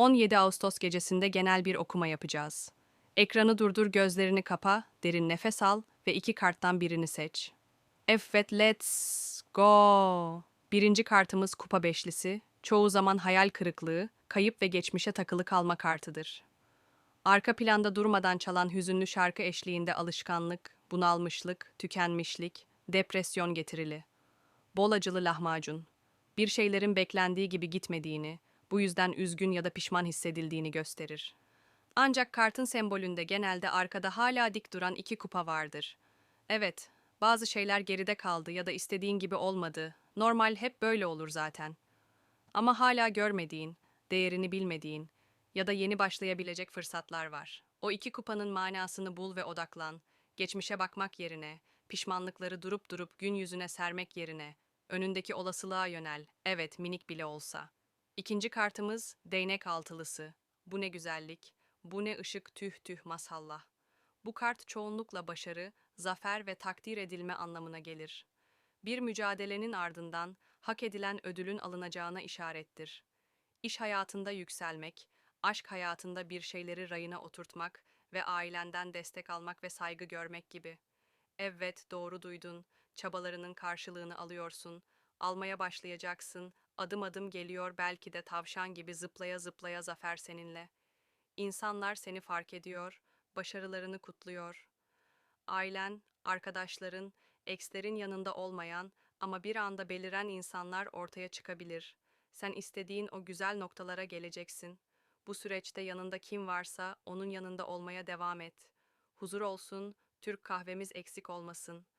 17 Ağustos gecesinde genel bir okuma yapacağız. Ekranı durdur, gözlerini kapa, derin nefes al ve iki karttan birini seç. Evet, let's go. Birinci kartımız kupa beşlisi. Çoğu zaman hayal kırıklığı, kayıp ve geçmişe takılı kalma kartıdır. Arka planda durmadan çalan hüzünlü şarkı eşliğinde alışkanlık, bunalmışlık, tükenmişlik, depresyon getirili. Bol acılı lahmacun. Bir şeylerin beklendiği gibi gitmediğini, bu yüzden üzgün ya da pişman hissedildiğini gösterir. Ancak kartın sembolünde genelde arkada hala dik duran iki kupa vardır. Evet, bazı şeyler geride kaldı ya da istediğin gibi olmadı. Normal hep böyle olur zaten. Ama hala görmediğin, değerini bilmediğin ya da yeni başlayabilecek fırsatlar var. O iki kupanın manasını bul ve odaklan. Geçmişe bakmak yerine, pişmanlıkları durup durup gün yüzüne sermek yerine, önündeki olasılığa yönel. Evet, minik bile olsa. İkinci kartımız değnek altılısı. Bu ne güzellik, bu ne ışık tüh tüh masallah. Bu kart çoğunlukla başarı, zafer ve takdir edilme anlamına gelir. Bir mücadelenin ardından hak edilen ödülün alınacağına işarettir. İş hayatında yükselmek, aşk hayatında bir şeyleri rayına oturtmak ve ailenden destek almak ve saygı görmek gibi. Evet, doğru duydun. Çabalarının karşılığını alıyorsun. Almaya başlayacaksın. Adım adım geliyor belki de tavşan gibi zıplaya zıplaya zafer seninle. İnsanlar seni fark ediyor, başarılarını kutluyor. Ailen, arkadaşların, ekslerin yanında olmayan ama bir anda beliren insanlar ortaya çıkabilir. Sen istediğin o güzel noktalara geleceksin. Bu süreçte yanında kim varsa onun yanında olmaya devam et. Huzur olsun, Türk kahvemiz eksik olmasın.